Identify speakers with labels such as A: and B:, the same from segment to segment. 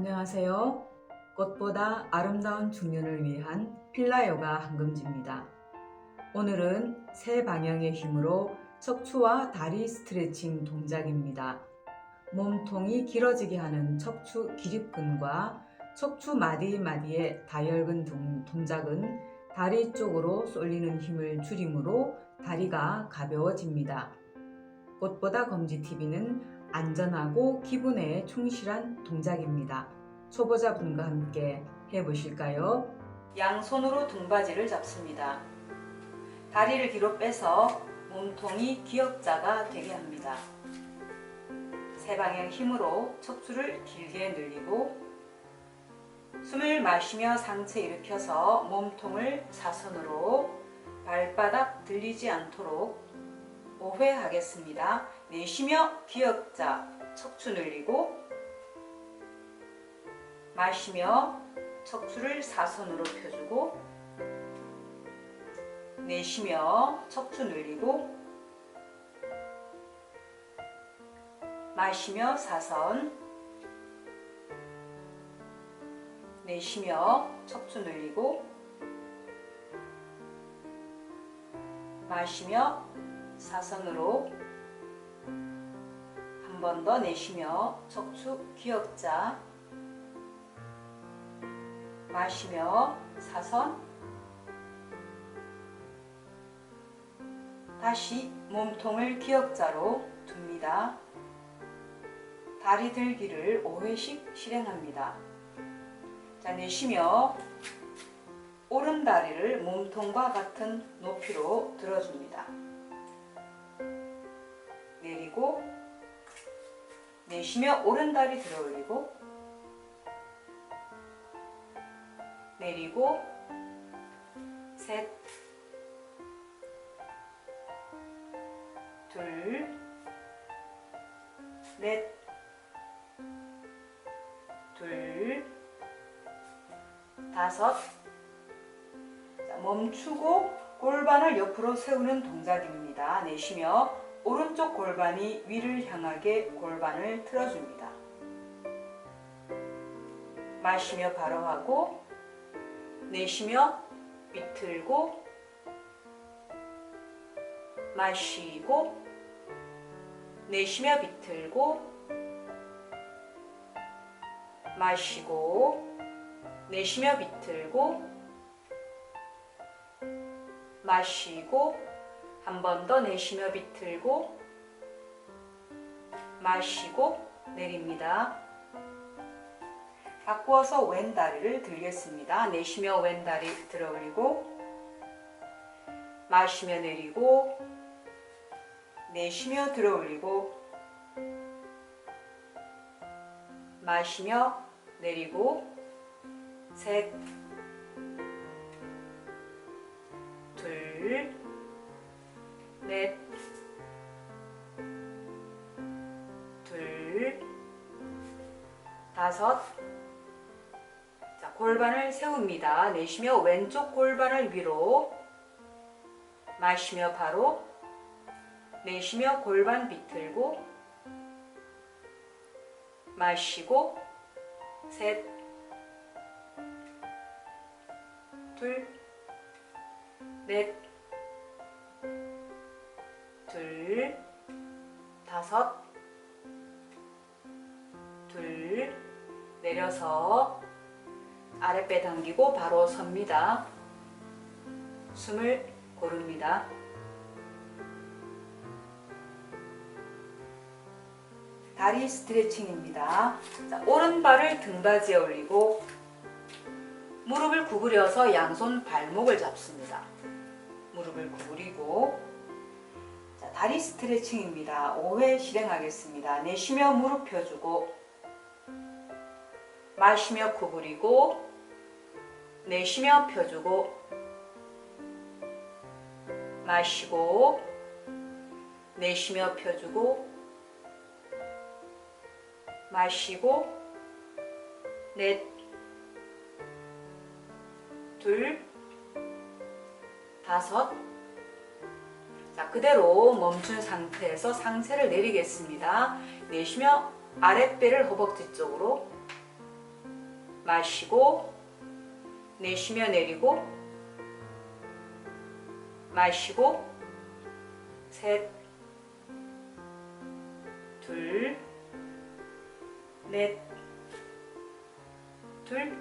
A: 안녕하세요. 꽃보다 아름다운 중년을 위한 필라요가 한금지입니다. 오늘은 세 방향의 힘으로 척추와 다리 스트레칭 동작입니다. 몸통이 길어지게 하는 척추 기립근과 척추 마디마디의 다혈근 동- 동작은 다리 쪽으로 쏠리는 힘을 줄이므로 다리가 가벼워집니다. 꽃보다 검지 TV는 안전하고 기분에 충실한 동작입니다. 초보자분과 함께 해보실까요? 양손으로 등받이를 잡습니다. 다리를 뒤로 빼서 몸통이 기역자가 되게 합니다. 세 방향 힘으로 척추를 길게 늘리고 숨을 마시며 상체 일으켜서 몸통을 사선으로 발바닥 들리지 않도록 5회 하겠습니다. 내쉬며 기역자 척추 늘리고 마시며 척추를 사선으로 펴주고 내쉬며 척추 늘리고 마시며 사선 내쉬며 척추 늘리고 마시며 사선으로 한 번 더 내쉬며 척추 기역자 마시며 사선 다시 몸통을 기역자로 둡니다. 다리 들기를 5회씩 실행합니다. 자, 내쉬며 오른 다리를 몸통과 같은 높이로 들어줍니다. 내리고 내쉬며 오른 다리 들어 올리고 내리고 셋, 둘, 넷, 둘, 다섯. 자, 멈추고 골반을 옆으로 세우는 동작입니다. 내쉬며 오른쪽 골반이 위를 향하게 골반을 틀어줍니다. 마시며 바로 하고 내쉬며 비틀고 마시고 내쉬며 비틀고 마시고 내쉬며 비틀고 마시고 한 번 더 내쉬며 비틀고 마시고 내립니다. 바꾸어서 왼 다리를 들겠습니다. 내쉬며 왼 다리 들어 올리고 마시며 내리고 내쉬며 들어 올리고 마시며 내리고 셋, 둘, 넷, 둘, 다섯. 자, 골반을 세웁니다. 내쉬며 왼쪽 골반을 위로, 마시며 바로, 내쉬며 골반 비틀고, 마시고, 셋, 둘, 넷, 둘, 다섯, 둘, 내려서 아랫배 당기고 바로 섭니다. 숨을 고릅니다. 다리 스트레칭입니다. 자, 오른발을 등받이에 올리고 무릎을 구부려서 양손 발목을 잡습니다. 무릎을 구부리고 자, 다리 스트레칭입니다. 5회 실행하겠습니다. 내쉬며 무릎 펴주고 마시며 구부리고 내쉬며 펴주고 마시고 내쉬며 펴주고 마시고 넷, 둘, 다섯. 자, 그대로 멈춘 상태에서 상체를 내리겠습니다. 내쉬며 아랫배를 허벅지 쪽으로 마시고 내쉬며 내리고 마시고 셋, 둘, 넷, 둘,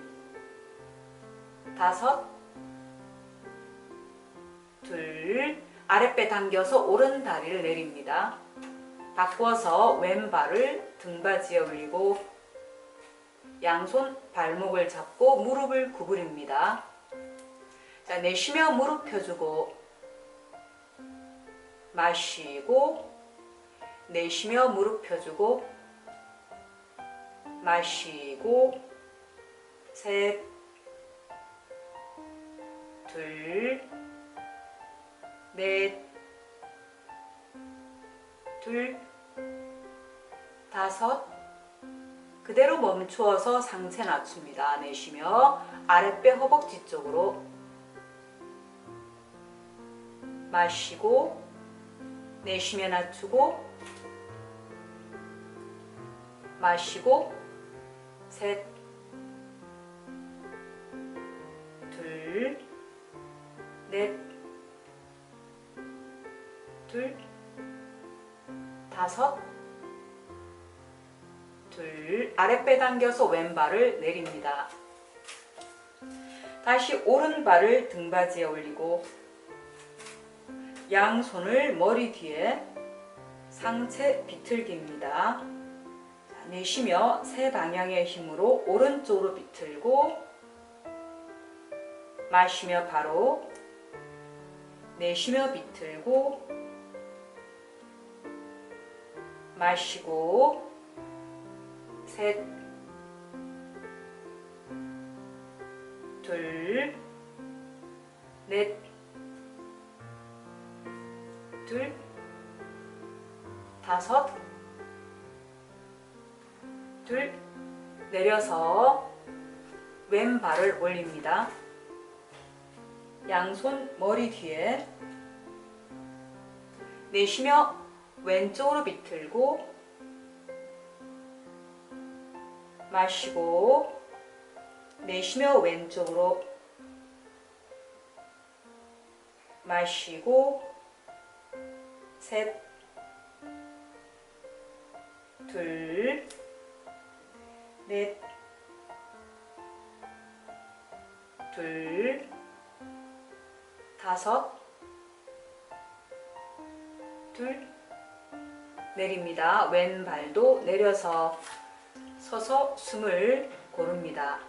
A: 다섯, 둘, 아랫배 당겨서 오른 다리를 내립니다. 바꿔서 왼발을 등받이에 올리고 양손 발목을 잡고 무릎을 구부립니다. 자, 내쉬며 무릎 펴주고 마시고 내쉬며 무릎 펴주고 마시고 셋, 둘, 둘, 다섯, 그대로 멈추어서 상체 낮춥니다. 내쉬며 아랫배 허벅지 쪽으로 마시고 내쉬며 낮추고 마시고 셋, 둘, 넷, 둘, 다섯, 둘, 아랫배 당겨서 왼발을 내립니다. 다시 오른발을 등받이에 올리고 양손을 머리 뒤에 상체 비틀기입니다. 자, 내쉬며 세 방향의 힘으로 오른쪽으로 비틀고 마시며 바로 내쉬며 비틀고 마시고 셋, 둘, 넷, 둘, 다섯, 둘, 내려서 왼발을 올립니다. 양손 머리 뒤에 내쉬며 왼쪽으로 비틀고 마시고 내쉬며 왼쪽으로 마시고 셋, 둘, 넷, 둘, 다섯, 둘, 내립니다. 왼발도 내려서 서서 숨을 고릅니다.